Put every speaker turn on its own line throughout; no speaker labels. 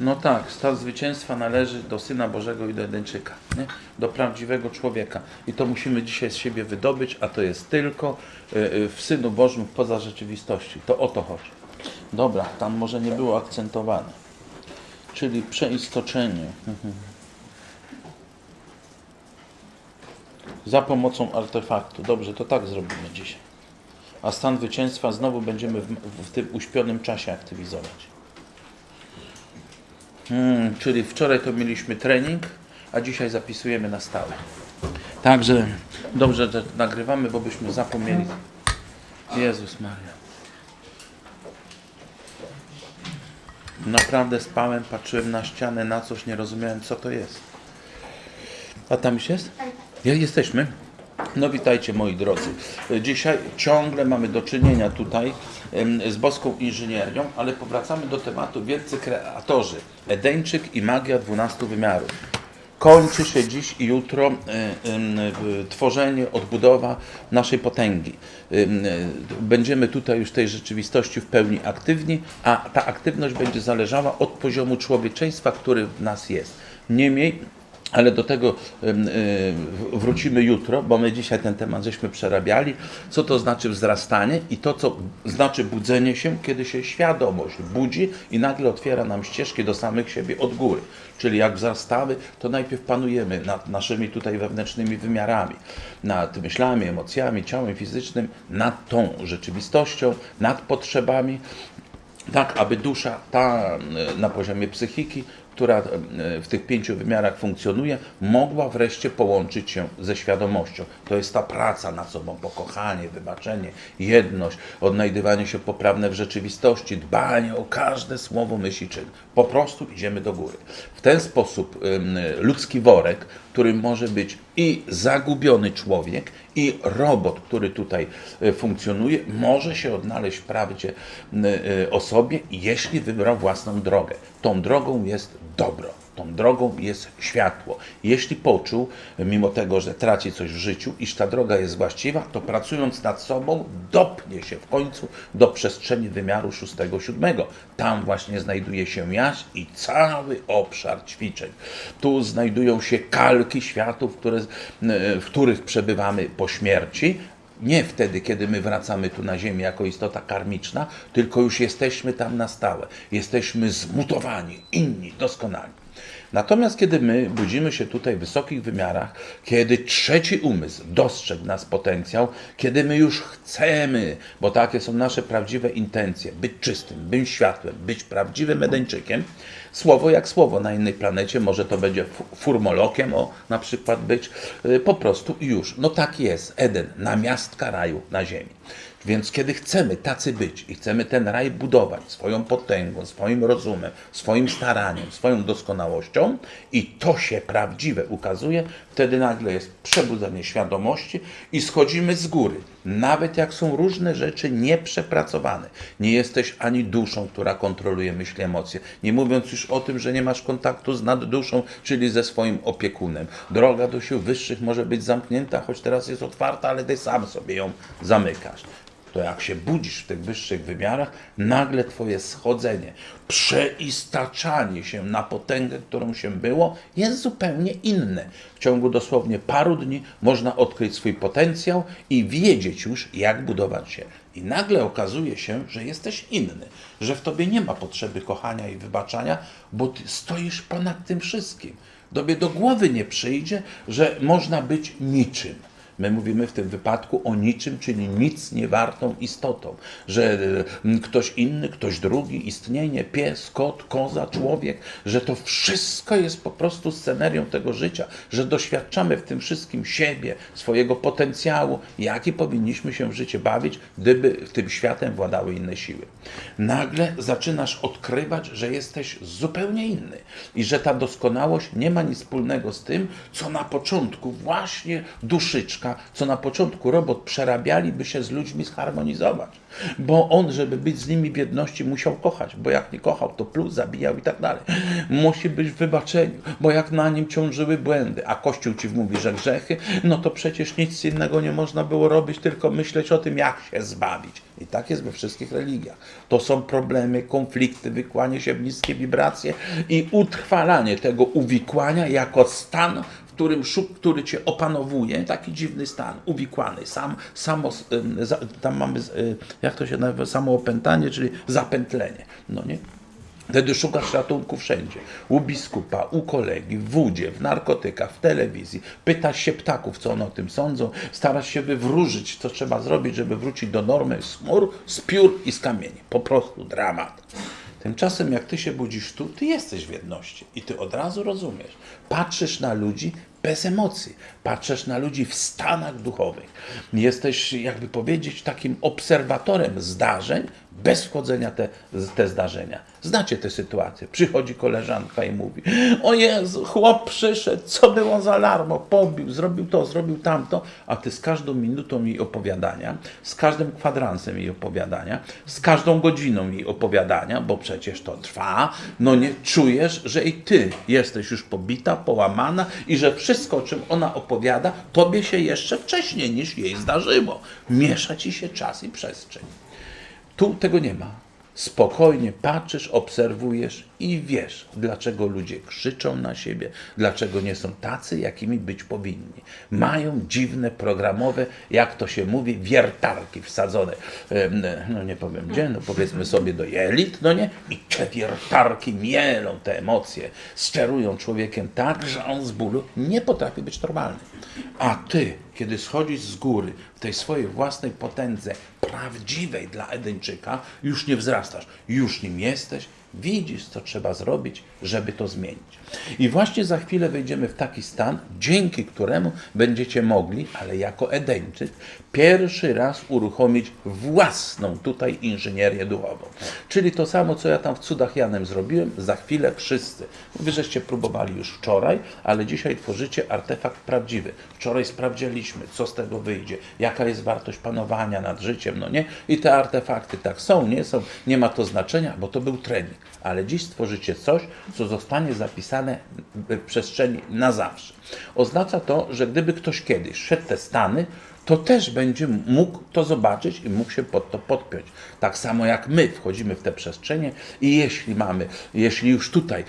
No tak, stan zwycięstwa należy do Syna Bożego i do Jedyńczyka, nie? do prawdziwego człowieka. I to musimy dzisiaj z siebie wydobyć, a to jest tylko y, y, w Synu Bożym poza rzeczywistości. To o to chodzi. Dobra, tam może nie było akcentowane. Czyli przeistoczenie. Za pomocą artefaktu. Dobrze, to tak zrobimy dzisiaj. A stan zwycięstwa znowu będziemy w, w tym uśpionym czasie aktywizować. Hmm, czyli wczoraj to mieliśmy trening, a dzisiaj zapisujemy na stałe. Także dobrze, że nagrywamy, bo byśmy zapomnieli. Jezus Maria. Naprawdę spałem, patrzyłem na ścianę, na coś, nie rozumiałem co to jest. A tam już jest? Ja, jesteśmy. No witajcie moi drodzy. Dzisiaj ciągle mamy do czynienia tutaj z boską inżynierią, ale powracamy do tematu wielcy kreatorzy. Edeńczyk i magia 12 wymiarów. Kończy się dziś i jutro tworzenie, odbudowa naszej potęgi. Em, Będziemy tutaj już tej rzeczywistości w pełni aktywni, a ta aktywność będzie zależała od poziomu człowieczeństwa, który w nas jest. Niemniej ale do tego y, wrócimy jutro, bo my dzisiaj ten temat żeśmy przerabiali. Co to znaczy wzrastanie i to, co znaczy budzenie się, kiedy się świadomość budzi i nagle otwiera nam ścieżki do samych siebie od góry. Czyli jak wzrastamy, to najpierw panujemy nad naszymi tutaj wewnętrznymi wymiarami, nad myślami, emocjami, ciałem fizycznym, nad tą rzeczywistością, nad potrzebami, tak aby dusza ta e, na poziomie psychiki, która e, w tych pięciu wymiarach funkcjonuje, mogła wreszcie połączyć się ze świadomością. To jest ta praca nad sobą, pokochanie, wybaczenie, jedność, odnajdywanie się poprawne w rzeczywistości, dbanie o każde słowo, myśl i czyn. Po prostu idziemy do góry. W ten sposób ludzki worek, którym może być i zagubiony człowiek, i robot, który tutaj e, funkcjonuje, może się odnaleźć w prawdzie m, e, o sobie, jeśli wybrał własną drogę. Tą drogą jest dobro. Tą drogą jest światło. Jeśli poczuł, mimo tego, że traci coś w życiu, iż ta droga jest właściwa, to pracując nad sobą, dopnie się w końcu do przestrzeni wymiaru szóstego, siódmego. Tam właśnie znajduje się jaźń i cały obszar ćwiczeń. Tu znajdują się kalki światów, które, w których przebywamy po śmierci, nie wtedy, kiedy my wracamy tu na Ziemię jako istota karmiczna, tylko już jesteśmy tam na stałe. Jesteśmy zmutowani, inni, doskonali. Natomiast kiedy my budzimy się tutaj w wysokich wymiarach, kiedy trzeci umysł dostrzegł nas potencjał, kiedy my już chcemy, bo takie są nasze prawdziwe intencje, być czystym, być światłem, być prawdziwym Edeńczykiem, słowo jak słowo na innej planecie, może to będzie fu- furmolokiem, o na przykład być, y, po prostu już. No tak jest, Eden, namiastka raju na ziemi. Więc kiedy chcemy tacy być i chcemy ten raj budować swoją potęgą, swoim rozumem, swoim staraniem, swoją doskonałością i to się prawdziwe ukazuje, wtedy nagle jest przebudzenie świadomości i schodzimy z góry. Nawet jak są różne rzeczy nieprzepracowane. Nie jesteś ani duszą, która kontroluje myśli, emocje. Nie mówiąc już o tym, że nie masz kontaktu z nadduszą, czyli ze swoim opiekunem. Droga do sił wyższych może być zamknięta, choć teraz jest otwarta, ale ty sam sobie ją zamykasz to jak się budzisz w tych wyższych wymiarach, nagle Twoje schodzenie, przeistaczanie się na potęgę, którą się było, jest zupełnie inne. W ciągu dosłownie paru dni można odkryć swój potencjał i wiedzieć już, jak budować się. I nagle okazuje się, że jesteś inny, że w Tobie nie ma potrzeby kochania i wybaczania, bo Ty stoisz ponad tym wszystkim. Tobie do głowy nie przyjdzie, że można być niczym. My mówimy w tym wypadku o niczym, czyli nic niewartą istotą, że e, ktoś inny, ktoś drugi, istnienie, pies, kot, koza, człowiek, że to wszystko jest po prostu scenerią tego życia, że doświadczamy w tym wszystkim siebie, swojego potencjału, jaki powinniśmy się w życie bawić, gdyby tym światem władały inne siły. Nagle zaczynasz odkrywać, że jesteś zupełnie inny i że ta doskonałość nie ma nic wspólnego z tym, co na początku właśnie duszyczka, co na początku robot przerabialiby się z ludźmi zharmonizować. Bo on, żeby być z nimi w jedności, musiał kochać, bo jak nie kochał, to pluł, zabijał i tak dalej. Musi być w wybaczeniu, bo jak na nim ciążyły błędy, a Kościół ci mówi, że grzechy, no to przecież nic innego nie można było robić, tylko myśleć o tym, jak się zbawić. I tak jest we wszystkich religiach. To są problemy, konflikty, wykłanie się w niskie wibracje i utrwalanie tego uwikłania jako stan, którym który cię opanowuje, taki dziwny stan, uwikłany, sam, samo, za- tam mamy, y, jak to się nazywa, samoopętanie, czyli zapętlenie. No nie? Wtedy szukasz ratunku wszędzie. U biskupa, u kolegi, w wódzie, w narkotykach, w telewizji. Pytasz się ptaków, co one o tym sądzą. Starasz się wywróżyć, co trzeba zrobić, żeby wrócić do normy z chmur, z piór i z kamieni. Po prostu dramat. Tymczasem jak ty się budzisz tu, ty jesteś w jedności i ty od razu rozumiesz. Patrzysz na ludzi bez emocji. Patrzysz na ludzi w stanach duchowych. Jesteś, jakby powiedzieć, takim obserwatorem zdarzeń, bez wchodzenia te, te zdarzenia. Znacie tę sytuację. Przychodzi koleżanka i mówi: O Jezu, chłop przyszedł, co było za alarmo, pobił, zrobił to, zrobił tamto, a ty z każdą minutą jej opowiadania, z każdym kwadransem jej opowiadania, z każdą godziną jej opowiadania, bo przecież to trwa, no nie czujesz, że i ty jesteś już pobita, połamana i że wszystko, o czym ona opowiada, tobie się jeszcze wcześniej niż jej zdarzyło. Miesza ci się czas i przestrzeń. Tu tego nie ma. Spokojnie patrzysz, obserwujesz i wiesz, dlaczego ludzie krzyczą na siebie, dlaczego nie są tacy, jakimi być powinni. Mają dziwne, programowe, jak to się mówi, wiertarki wsadzone, no nie powiem gdzie, no powiedzmy sobie do jelit, no nie? I te wiertarki mielą te emocje, sterują człowiekiem tak, że on z bólu nie potrafi być normalny. A ty, kiedy schodzisz z góry w tej swojej własnej potędze, prawdziwej dla Edyńczyka, już nie wzrastasz, już nim jesteś, widzisz, co trzeba zrobić, żeby to zmienić. I właśnie za chwilę wejdziemy w taki stan, dzięki któremu będziecie mogli, ale jako Edeńczyk, pierwszy raz uruchomić własną tutaj inżynierię duchową. Czyli to samo, co ja tam w cudach Janem zrobiłem, za chwilę wszyscy. Wy żeście próbowali już wczoraj, ale dzisiaj tworzycie artefakt prawdziwy. Wczoraj sprawdziliśmy, co z tego wyjdzie, jaka jest wartość panowania nad życiem, no nie? I te artefakty tak są, nie są, nie ma to znaczenia, bo to był trening. Ale dziś stworzycie coś, co zostanie zapisane w przestrzeni na zawsze. Oznacza to, że gdyby ktoś kiedyś szedł te stany, to też będzie mógł to zobaczyć i mógł się pod to podpiąć. Tak samo jak my wchodzimy w te przestrzenie i jeśli mamy, jeśli już tutaj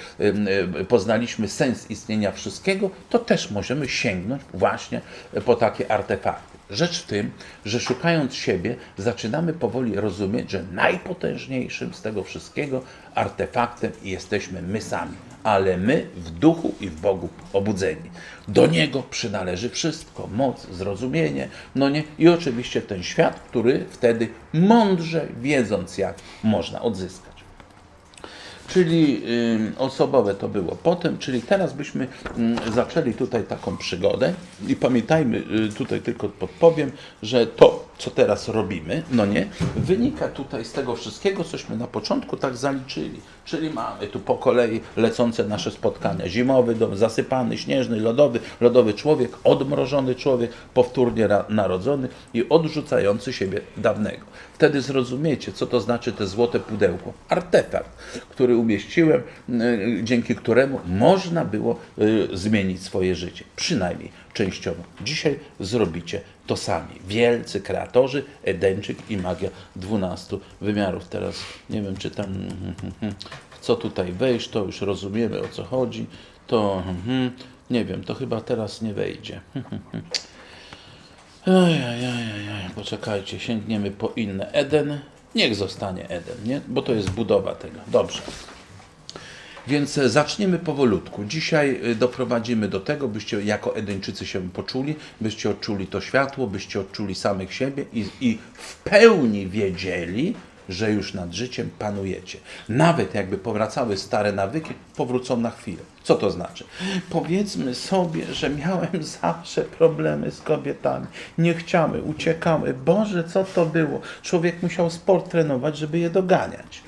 poznaliśmy sens istnienia wszystkiego, to też możemy sięgnąć właśnie po takie artefakty. Rzecz w tym, że szukając siebie, zaczynamy powoli rozumieć, że najpotężniejszym z tego wszystkiego artefaktem jesteśmy my sami, ale my w duchu i w Bogu obudzeni. Do Niego przynależy wszystko, moc, zrozumienie, no nie, i oczywiście ten świat, który wtedy mądrze wiedząc jak można odzyskać. Czyli osobowe to było potem, czyli teraz byśmy zaczęli tutaj taką przygodę i pamiętajmy, y, tutaj tylko podpowiem, że to, co teraz robimy, no nie, wynika tutaj z tego wszystkiego, cośmy na początku tak zaliczyli. Czyli mamy tu po kolei lecące nasze spotkania. Zimowy dom, zasypany, śnieżny, lodowy, lodowy człowiek, odmrożony człowiek, powtórnie narodzony i odrzucający siebie dawnego. Wtedy zrozumiecie, co to znaczy te złote pudełko. Artefakt, który umieściłem, y, dzięki któremu można było y, zmienić swoje życie. Przynajmniej częściowo. Dzisiaj zrobicie to sami. Wielcy kreatorzy, Edenczyk i magia 12 wymiarów. Teraz nie wiem, czy tam co tutaj wejść, to już rozumiemy o co chodzi. To mhm, nie wiem, to chyba teraz nie wejdzie. Ojajajajaj, poczekajcie, sięgniemy po inne. Eden, niech zostanie Eden, nie? Bo to jest budowa tego. Dobrze. Więc e, zaczniemy powolutku. Dzisiaj e, doprowadzimy do tego, byście jako Edyńczycy się poczuli, byście odczuli to światło, byście odczuli samych siebie i, i w pełni wiedzieli, że już nad życiem panujecie. Nawet jakby powracały stare nawyki, powrócą na chwilę. Co to znaczy? Powiedzmy sobie, że miałem zawsze problemy z kobietami. Nie chciały, uciekały. Boże, co to było? Człowiek musiał sport trenować, żeby je doganiać.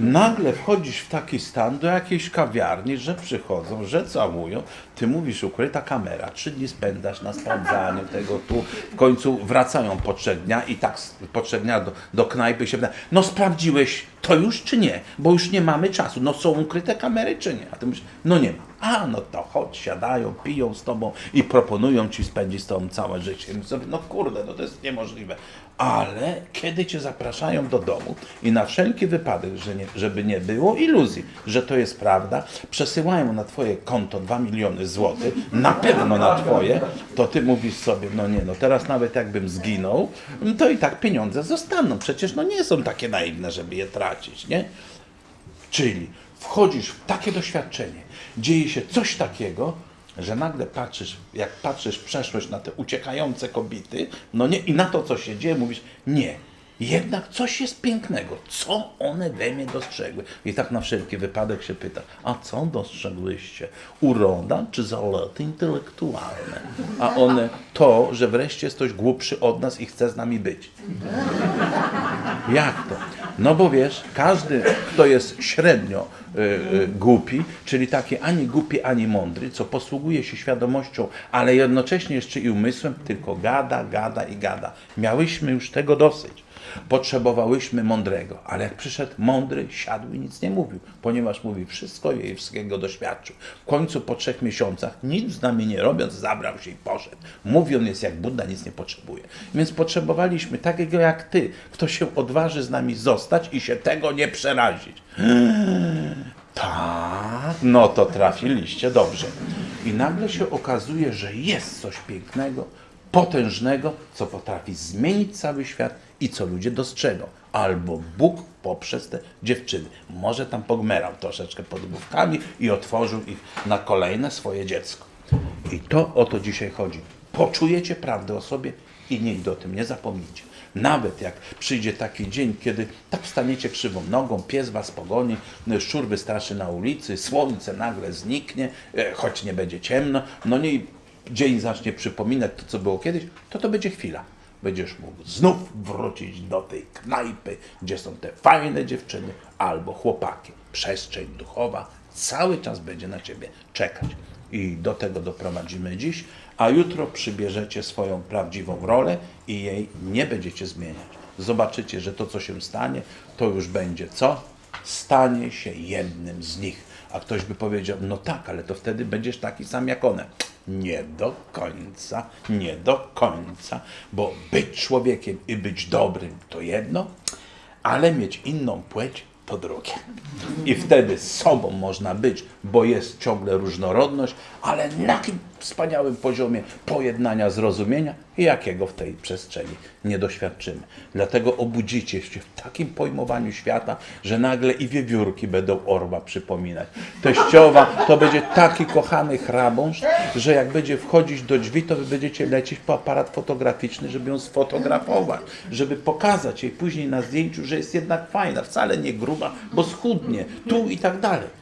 Nagle wchodzisz w taki stan do jakiejś kawiarni, że przychodzą, że całują. Ty mówisz, ukryta kamera, trzy dni spędzasz na sprawdzaniu tego tu. W końcu wracają po trzech dniach i tak po trzech dniach do, do knajpy się pyta, no sprawdziłeś to już czy nie? Bo już nie mamy czasu. No są ukryte kamery czy nie? A ty mówisz, no nie ma. A, no to chodź, siadają, piją z tobą i proponują ci spędzić z tobą całe życie. Sobie, no kurde, no to jest niemożliwe. ale kiedy cię zapraszają do domu i na wszelki wypadek, że nie, żeby nie było iluzji, że to jest prawda, przesyłają na twoje konto 2 miliony złotych, na pewno na twoje, to ty mówisz sobie, no nie, no teraz nawet jakbym zginął, to i tak pieniądze zostaną. Przecież no nie są takie naiwne, żeby je tracić, nie? Czyli wchodzisz w takie doświadczenie, dzieje się coś takiego, że nagle patrzysz, jak patrzysz w przeszłość na te uciekające kobiety, no nie, i na to, co się dzieje, mówisz, nie, jednak coś jest pięknego. Co one we mnie dostrzegły? I tak na wszelki wypadek się pyta, a co dostrzegłyście? Uroda czy zaloty intelektualne? A one to, że wreszcie jest ktoś głupszy od nas i chce z nami być. Jak to? No bo wiesz, każdy, kto jest średnio y, y, głupi, czyli taki ani głupi, ani mądry, co posługuje się świadomością, ale jednocześnie jeszcze i umysłem, tylko gada, gada i gada. Miałyśmy już tego dosyć. Potrzebowałyśmy mądrego, ale jak przyszedł mądry, siadł i nic nie mówił, ponieważ mówi wszystko i wszystkiego doświadczył. W końcu po trzech miesiącach, nic z nami nie robiąc, zabrał się i poszedł. Mówi on jest jak Buddha, nic nie potrzebuje. Więc potrzebowaliśmy takiego jak ty, kto się odważy z nami zostać i się tego nie przerazić. Tak, no to trafiliście dobrze. I nagle się okazuje, że jest coś pięknego, potężnego, co potrafi zmienić cały świat i co ludzie dostrzegą. Albo Bóg poprzez te dziewczyny. Może tam pogmerał troszeczkę pod główkami i otworzył ich na kolejne swoje dziecko. I to o to dzisiaj chodzi. Poczujecie prawdę o sobie i nigdy o tym nie zapomnijcie. Nawet jak przyjdzie taki dzień, kiedy tak wstaniecie krzywą nogą, pies was pogoni, szczur wystraszy na ulicy, słońce nagle zniknie, e, choć nie będzie ciemno, no i dzień zacznie przypominać to, co było kiedyś, to to będzie chwila. Będziesz mógł znów wrócić do tej knajpy, gdzie są te fajne dziewczyny albo chłopaki. Przestrzeń duchowa cały czas będzie na ciebie czekać. I do tego doprowadzimy dziś, a jutro przybierzecie swoją prawdziwą rolę i jej nie będziecie zmieniać. Zobaczycie, że to, co się stanie, to już będzie co? Stanie się jednym z nich. A ktoś by powiedział, no tak, ale to wtedy będziesz taki sam jak one. Nie do końca, nie do końca, bo być człowiekiem i być dobrym to jedno, ale mieć inną płeć to drugie. I wtedy sobą można być, bo jest ciągle różnorodność, ale na takim wspaniałym poziomie pojednania, zrozumienia, jakiego w tej przestrzeni nie doświadczymy. Dlatego obudzicie się w takim pojmowaniu świata, że nagle i wiewiórki będą orła przypominać. Teściowa to będzie taki kochany hrabąszcz, że jak będzie wchodzić do drzwi, to wy będziecie lecieć po aparat fotograficzny, żeby ją sfotografować, żeby pokazać jej później na zdjęciu, że jest jednak fajna, wcale nie gruba, bo schudnie, tu i tak dalej.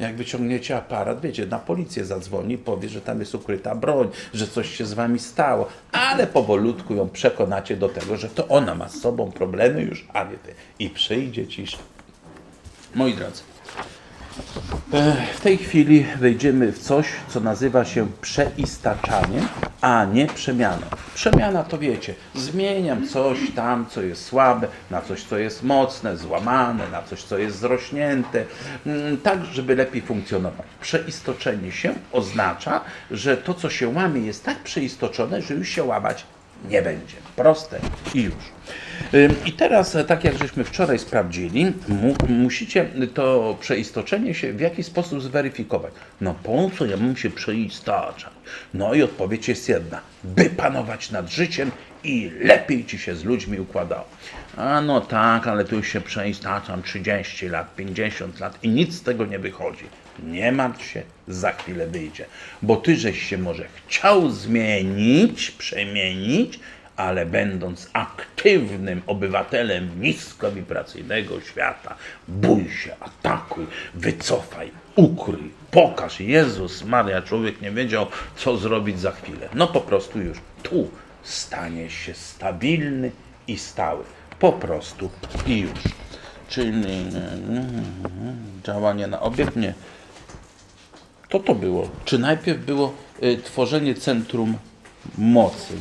Jak wyciągniecie aparat, wiecie, na policję zadzwoni, powie, że tam jest ukryta broń, że coś się z wami stało, ale powolutku ją przekonacie do tego, że to ona ma z sobą problemy już, a nie ty. I przyjdzie cisza. Moi drodzy, w tej chwili wejdziemy w coś, co nazywa się przeistaczanie, a nie przemiana. Przemiana to wiecie, zmieniam coś tam, co jest słabe, na coś, co jest mocne, złamane, na coś, co jest zrośnięte, mm, tak, żeby lepiej funkcjonować. Przeistoczenie się oznacza, że to, co się łamie, jest tak przeistoczone, że już się łamać nie będzie. Proste i już. I teraz, e, tak jak żeśmy wczoraj sprawdzili, mu, musicie to przeistoczenie się w jakiś sposób zweryfikować. No po co ja mam się przeistaczać? No i odpowiedź jest jedna. By panować nad życiem i lepiej ci się z ludźmi układało. A no tak, ale tu już się przeistaczam 30 lat, 50 lat i nic z tego nie wychodzi. Nie martw się, za chwilę wyjdzie. Bo ty żeś się może chciał zmienić, przemienić, ale będąc aktywnym obywatelem niskowibracyjnego świata, bój się, atakuj, wycofaj, ukryj, pokaż. Jezus Maria, człowiek nie wiedział, co zrobić za chwilę. No po prostu już tu stanie się stabilny i stały. Po prostu i już. Czyli mm, działanie na obiekt nie. To to było. Czy najpierw było y, tworzenie centrum mocy?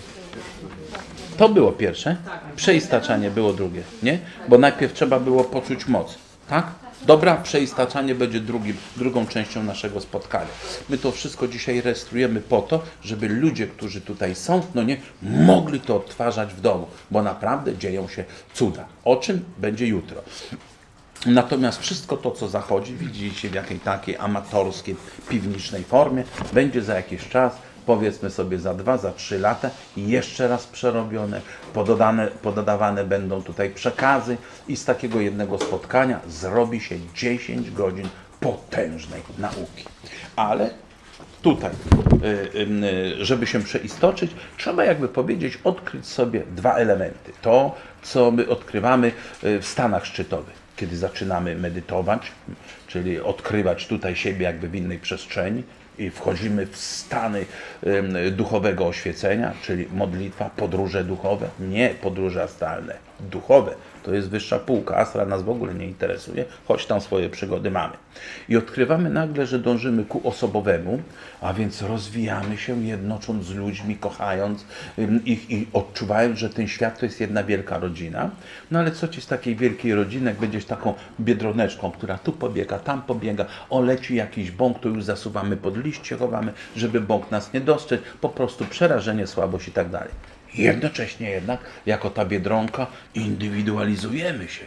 To było pierwsze. Przeistaczanie było drugie, nie? Bo najpierw trzeba było poczuć moc, tak? Dobra, przeistaczanie będzie drugim, drugą częścią naszego spotkania. My to wszystko dzisiaj rejestrujemy po to, żeby ludzie, którzy tutaj są, no nie, mogli to odtwarzać w domu, bo naprawdę dzieją się cuda. O czym będzie jutro. Natomiast wszystko to, co zachodzi, widzicie w jakiej takiej amatorskiej, piwniczej formie, będzie za jakiś czas, powiedzmy sobie za dwa, za trzy lata, jeszcze raz przerobione, pododane, pododawane będą tutaj przekazy i z takiego jednego spotkania zrobi się 10 godzin potężnej nauki. Ale tutaj, y, y, żeby się przeistoczyć, trzeba jakby powiedzieć, odkryć sobie dwa elementy. To, co my odkrywamy y, w stanach szczytowych kiedy zaczynamy medytować, czyli odkrywać tutaj siebie jakby w innej przestrzeni i wchodzimy w stany duchowego oświecenia, czyli modlitwa, podróże duchowe, nie podróże astralne, duchowe. To jest wyższa półka, astra nas w ogóle nie interesuje, choć tam swoje przygody mamy. I odkrywamy nagle, że dążymy ku osobowemu, a więc rozwijamy się, jednocząc z ludźmi, kochając ich i odczuwając, że ten świat to jest jedna wielka rodzina. No ale co ci z takiej wielkiej rodziny, jak będziesz taką biedroneczką, która tu pobiega, tam pobiega, o leci jakiś bąk, to już zasuwamy pod liście, chowamy, żeby bąk nas nie dostrzegł, po prostu przerażenie, słabość i tak dalej. Jednocześnie jednak, jako ta biedronka, indywidualizujemy się.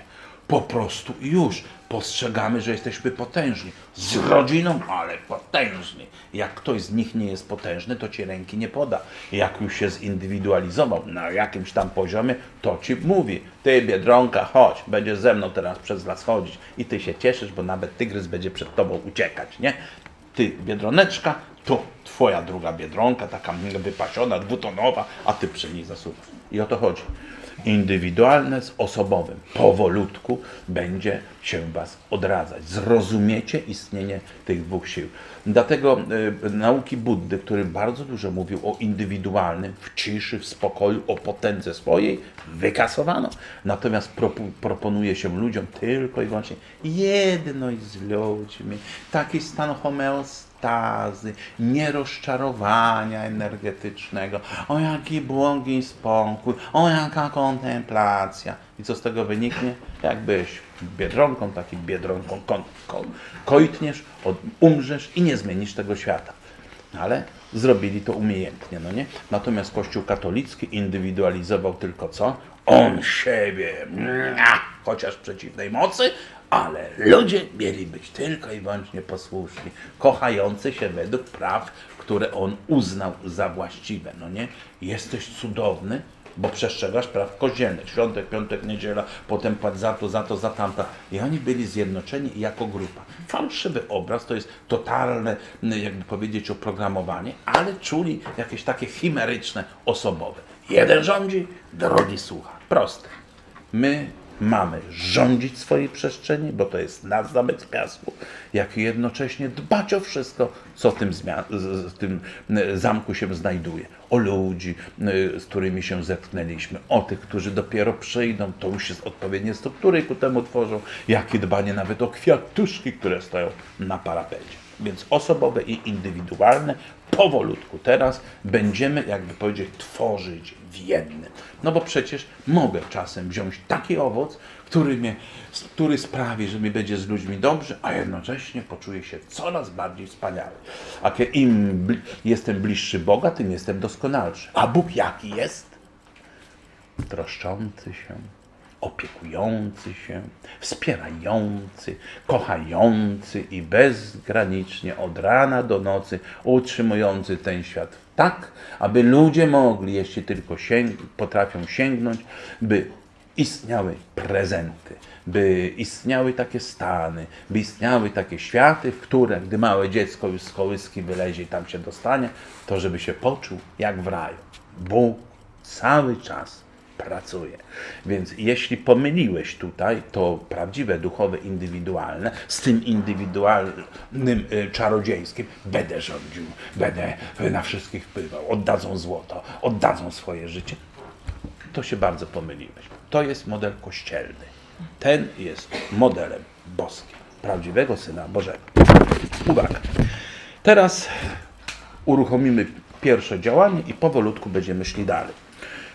Po prostu i już postrzegamy, że jesteśmy potężni. Z rodziną, ale potężni. Jak ktoś z nich nie jest potężny, to ci ręki nie poda. Jak już się zindywidualizował na jakimś tam poziomie, to ci mówi: Ty, biedronka, chodź, będziesz ze mną teraz przez las chodzić. I ty się cieszysz, bo nawet tygrys będzie przed tobą uciekać, nie? Ty, biedroneczka, to twoja druga biedronka, taka wypasiona, dwutonowa, a ty przy niej zasuwasz. I o to chodzi. Indywidualne z osobowym. Powolutku będzie się was odradzać. Zrozumiecie istnienie tych dwóch sił. Dlatego y, nauki Buddy, który bardzo dużo mówił o indywidualnym, w ciszy, w spokoju, o potędze swojej, wykasowano. Natomiast proponuje się ludziom tylko i wyłącznie jedność z ludźmi, taki stan homeostazy, nierozczarowania energetycznego, o jaki błogi spokój, o jaka kontemplacja. I co z tego wyniknie? Jakbyś biedronką, taki biedronką kon, kojtniesz, od, umrzesz i nie zmienisz tego świata. Ale zrobili to umiejętnie, no nie? Natomiast Kościół katolicki indywidualizował tylko co? On siebie, chociaż przeciwnej mocy, ale ludzie mieli być tylko i wyłącznie posłuszni, kochający się według praw, które on uznał za właściwe, no nie? Jesteś cudowny, bo przestrzegasz praw kościelnych. Świątek, piątek, niedziela, potem płać za to, za to, za tamta. I oni byli zjednoczeni jako grupa. Fałszywy obraz to jest totalne, jakby powiedzieć, oprogramowanie, ale czuli jakieś takie chimeryczne, osobowe. Jeden rządzi, drugi słucha. Proste. My mamy rządzić swojej przestrzeni, bo to jest nasz zamek z piasku, jak i jednocześnie dbać o wszystko, co w tym, z tym e, zamku się znajduje. O ludzi, e, z którymi się zetknęliśmy, o tych, którzy dopiero przyjdą, to już jest odpowiednie struktury ku temu tworzą, jak i dbanie nawet o kwiatuszki, które stoją na parapecie. Więc osobowe i indywidualne. Powolutku teraz będziemy, jakby powiedzieć, tworzyć w jednym. No bo przecież mogę czasem wziąć taki owoc, który, mnie, który sprawi, że mi będzie z ludźmi dobrze, a jednocześnie poczuję się coraz bardziej wspaniały. A im bli- jestem bliższy Boga, tym jestem doskonalszy. A Bóg jaki jest? troszczący się, opiekujący się, wspierający, kochający i bezgranicznie od rana do nocy utrzymujący ten świat tak, aby ludzie mogli, jeśli tylko sięg- potrafią sięgnąć, by istniały prezenty, by istniały takie stany, by istniały takie światy, w które, gdy małe dziecko już z kołyski wylezie i tam się dostanie, to żeby się poczuł jak w raju. Bóg cały czas pracuje. Więc jeśli pomyliłeś tutaj to prawdziwe, duchowe, indywidualne z tym indywidualnym y, czarodziejskim, będę rządził, będę na wszystkich wpływał, oddadzą złoto, oddadzą swoje życie, to się bardzo pomyliłeś. To jest model kościelny. Ten jest modelem boskim, prawdziwego Syna Bożego. Uwaga. Teraz uruchomimy pierwsze działanie i powolutku będziemy szli dalej.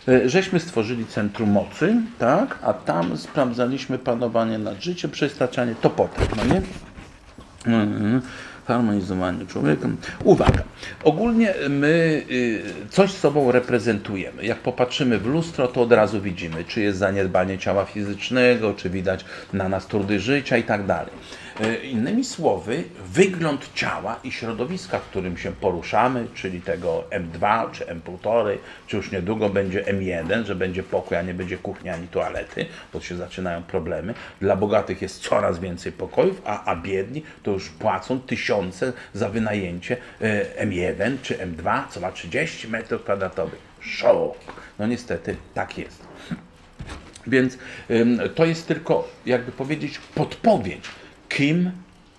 E, Żeśmy stworzyli centrum mocy, tak, a tam sprawdzaliśmy panowanie nad życiem, przestaczanie to potem, no nie? Mhm. Harmonizowanie człowieka. Uwaga. Ogólnie my y, coś sobą reprezentujemy. Jak popatrzymy w lustro, to od razu widzimy, czy jest zaniedbanie ciała fizycznego, czy widać na nas trudy życia i tak dalej. Y, Innymi słowy, wygląd ciała i środowiska, w którym się poruszamy, czyli tego M2 czy M1,5, czy już niedługo będzie M1, że będzie pokój, a nie będzie kuchni ani toalety, bo się zaczynają problemy. Dla bogatych jest coraz więcej pokojów, a, a biedni to już płacą tysiące za wynajęcie e, M1 czy M2, co ma 30 metrów kwadratowych. Szok! No niestety tak jest. Więc to jest tylko, jakby powiedzieć, podpowiedź, kim,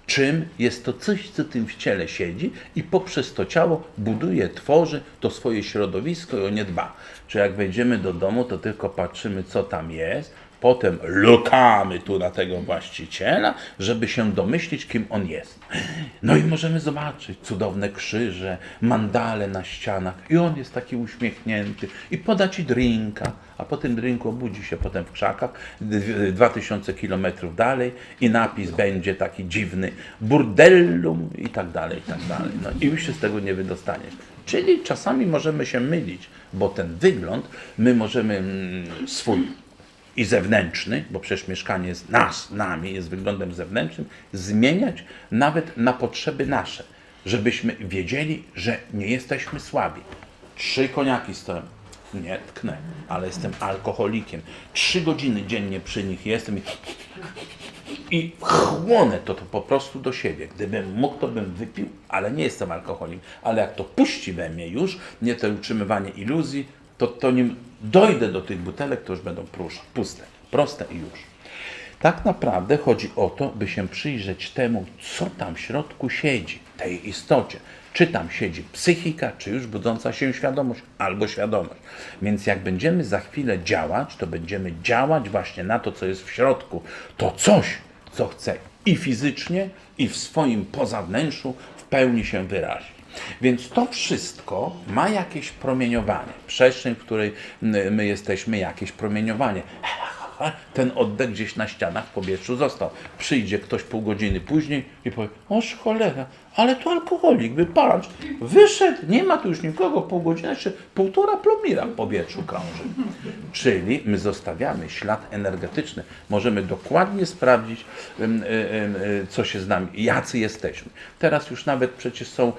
czym jest to coś, co tym w ciele siedzi i poprzez to ciało buduje, tworzy to swoje środowisko i o nie dba. Czy jak wejdziemy do domu, to tylko patrzymy, co tam jest, potem lukamy tu na tego właściciela, żeby się domyślić, kim on jest. No i możemy zobaczyć cudowne krzyże, mandale na ścianach i on jest taki uśmiechnięty i poda ci drinka, a po tym drinku obudzi się potem w krzakach d- 2000 kilometrów dalej i napis będzie taki dziwny burdellum i tak dalej, i tak dalej. No i już się z tego nie wydostaniesz. Czyli czasami możemy się mylić, bo ten wygląd my możemy mm, swój i zewnętrzny, bo przecież mieszkanie jest nas, nami, jest wyglądem zewnętrznym, zmieniać nawet na potrzeby nasze, żebyśmy wiedzieli, że nie jesteśmy słabi. Trzy koniaki stoją. Nie tknę, ale jestem alkoholikiem. Trzy godziny dziennie przy nich jestem i, i chłonę to, to po prostu do siebie. Gdybym mógł, to bym wypił, ale nie jestem alkoholikiem. Ale jak to puści we mnie już, nie to utrzymywanie iluzji, to, to nim dojdę do tych butelek, to już będą puste, proste i już. Tak naprawdę chodzi o to, by się przyjrzeć temu, co tam w środku siedzi, tej istocie. Czy tam siedzi psychika, czy już budząca się świadomość, albo świadomość. Więc jak będziemy za chwilę działać, to będziemy działać właśnie na to, co jest w środku. To coś, co chce i fizycznie, i w swoim pozawnętrzu w pełni się wyrazić. Więc to wszystko ma jakieś promieniowanie. Przestrzeń, w której my my jesteśmy, jakieś promieniowanie. Ten oddech gdzieś na ścianach w powietrzu został. Przyjdzie ktoś pół godziny później i powie, oż cholera, ale tu alkoholik, wypalacz, wyszedł, nie ma tu już nikogo, pół godziny, jeszcze półtora promila w powietrzu krąży. Czyli my zostawiamy ślad energetyczny. Możemy dokładnie sprawdzić, em, co się z nami, jacy jesteśmy. Teraz już nawet przecież są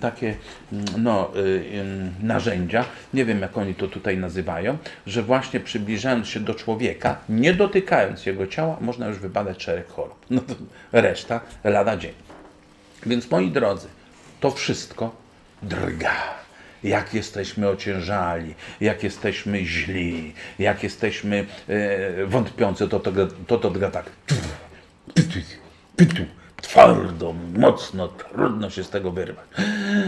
takie mm, no, em, narzędzia, nie wiem jak oni to tutaj nazywają, że właśnie przybliżając się do człowieka, nie dotykając jego ciała, można już wybadać szereg chorób. No to reszta lada dzień. Więc moi drodzy, to wszystko drga. Jak jesteśmy ociężali, jak jesteśmy źli, jak jesteśmy e, wątpiący, to to, to, to drga tak. Twardo, mocno, trudno się z tego wyrwać.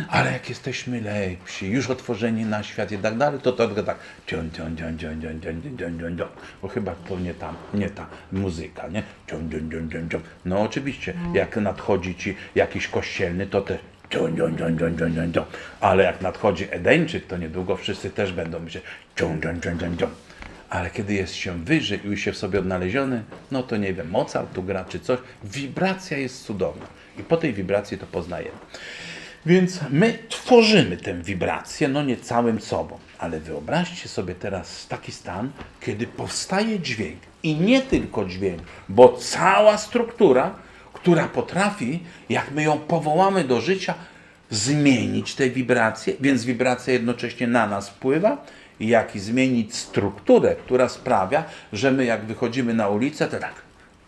Ale jak jesteśmy lepsi, już otworzeni na świat i tak dalej, to to drga tak. Cion, cion, cion, cion, cion, cion, cion, cion, cion. Bo chyba to nie ta, nie ta muzyka, nie? Cion, cion, cion, cion, cion. No oczywiście, jak nadchodzi ci jakiś kościelny, to też cion, cion, cion, cion, cion, cion, cion. Ale jak nadchodzi Edeńczyk, to niedługo wszyscy też będą myśleć cion, cion, cion, cion, cion. Ale kiedy jest się wyżej i już się w sobie odnaleziony, no to nie wiem, Mozart tu gra czy coś, wibracja jest cudowna. I po tej wibracji to poznajemy. Więc my tworzymy tę wibrację, no nie całym sobą, ale wyobraźcie sobie teraz taki stan, kiedy powstaje dźwięk i nie tylko dźwięk, bo cała struktura, która potrafi, jak my ją powołamy do życia, zmienić te wibracje, więc wibracja jednocześnie na nas wpływa, jak i zmienić strukturę, która sprawia, że my jak wychodzimy na ulicę, to tak,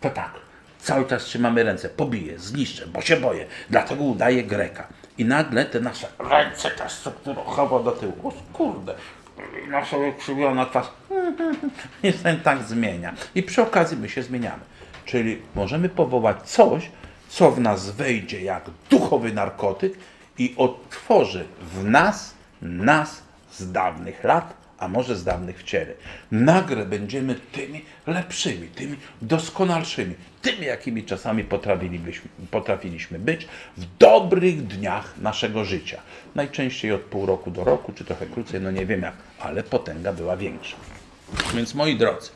to tak, cały czas trzymamy ręce, pobiję, zniszczę, bo się boję, dlatego udaję Greka. I nagle te nasze ręce, ta struktura chowa do tyłu. O kurde, i nasza wykrzywiona twarz ten tak zmienia. I przy okazji my się zmieniamy. Czyli możemy powołać coś, co w nas wejdzie jak duchowy narkotyk i otworzy w nas, nas z dawnych lat a może z dawnych wciery. Nagle będziemy tymi lepszymi, tymi doskonalszymi, tymi, jakimi czasami potrafiliśmy, być w dobrych dniach naszego życia. Najczęściej od pół roku do roku, czy trochę krócej, no nie wiem jak, ale potęga była większa. Więc moi drodzy,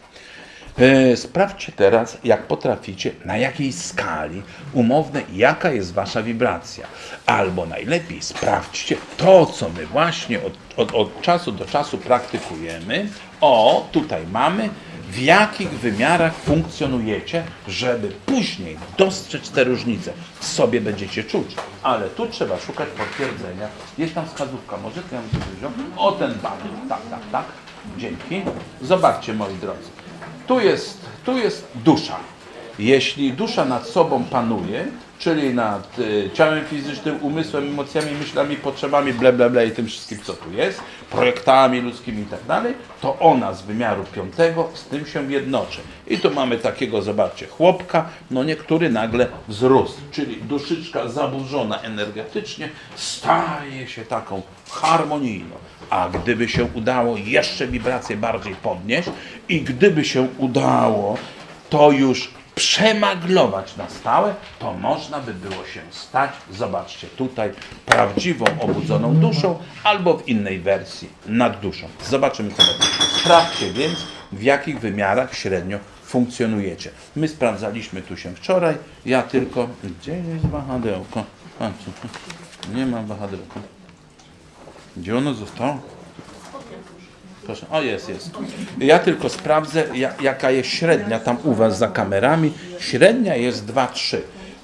Sprawdźcie teraz, jak potraficie, na jakiej skali umowne, jaka jest wasza wibracja. Albo najlepiej sprawdźcie to, co my właśnie od, od, od czasu do czasu praktykujemy. O, tutaj mamy, w jakich wymiarach funkcjonujecie, żeby później dostrzec te różnice. W sobie będziecie czuć, ale tu trzeba szukać potwierdzenia. Jest tam wskazówka, może bym sobie wziął? O, ten baniek, tak, tak, tak. Dzięki. Zobaczcie, moi drodzy. Tu jest, tu jest dusza. Jeśli dusza nad sobą panuje, czyli nad y, ciałem fizycznym, umysłem, emocjami, myślami, potrzebami, ble, ble, ble i tym wszystkim, co tu jest, projektami ludzkimi i tak dalej, to ona z wymiaru piątego z tym się jednoczy. I tu mamy takiego, zobaczcie, chłopka, no niektóry nagle wzrósł, czyli duszyczka zaburzona energetycznie staje się taką harmonijną. A gdyby się udało jeszcze wibrację bardziej podnieść i gdyby się udało to już przemaglować na stałe, to można by było się stać, zobaczcie tutaj, prawdziwą obudzoną duszą albo w innej wersji nad duszą. Zobaczymy co będzie. Sprawdźcie więc, w jakich wymiarach średnio funkcjonujecie. My sprawdzaliśmy tu się wczoraj, ja tylko... Gdzie jest wahadełko? Nie mam wahadełka. Gdzie ono zostało? Proszę, o jest, jest. Ja tylko sprawdzę, ja, jaka jest średnia tam u Was za kamerami. Średnia jest 2,3.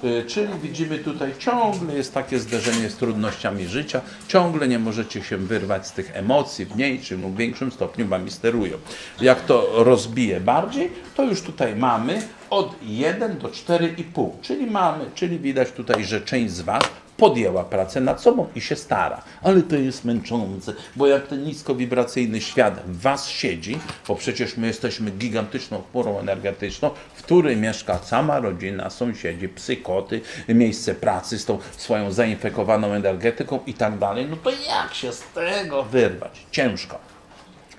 Y, Czyli widzimy tutaj ciągle jest takie zderzenie z trudnościami życia, ciągle nie możecie się wyrwać z tych emocji, w mniejszym lub większym stopniu Wami sterują. Jak to rozbije bardziej, to już tutaj mamy od 1 do 4,5, czyli mamy, czyli widać tutaj, że część z Was podjęła pracę nad sobą i się stara. Ale to jest męczące, bo jak ten niskowibracyjny świat was siedzi, bo przecież my jesteśmy gigantyczną chmurą energetyczną, w której mieszka cała rodzina, sąsiedzi, psy, koty, miejsce pracy z tą swoją zainfekowaną energetyką i tak dalej, no to jak się z tego wyrwać? Ciężko.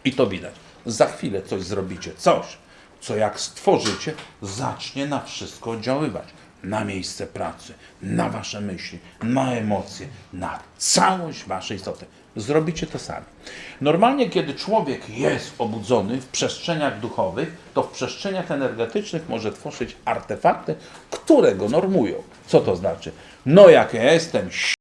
I to widać. Za chwilę coś zrobicie, coś, co jak stworzycie, zacznie na wszystko oddziaływać. Na miejsce pracy, na wasze myśli, na emocje, na całość waszej istoty. Zrobicie to sami. Normalnie, kiedy człowiek jest obudzony w przestrzeniach duchowych, to w przestrzeniach energetycznych może tworzyć artefakty, które go normują. Co to znaczy? No jak ja jestem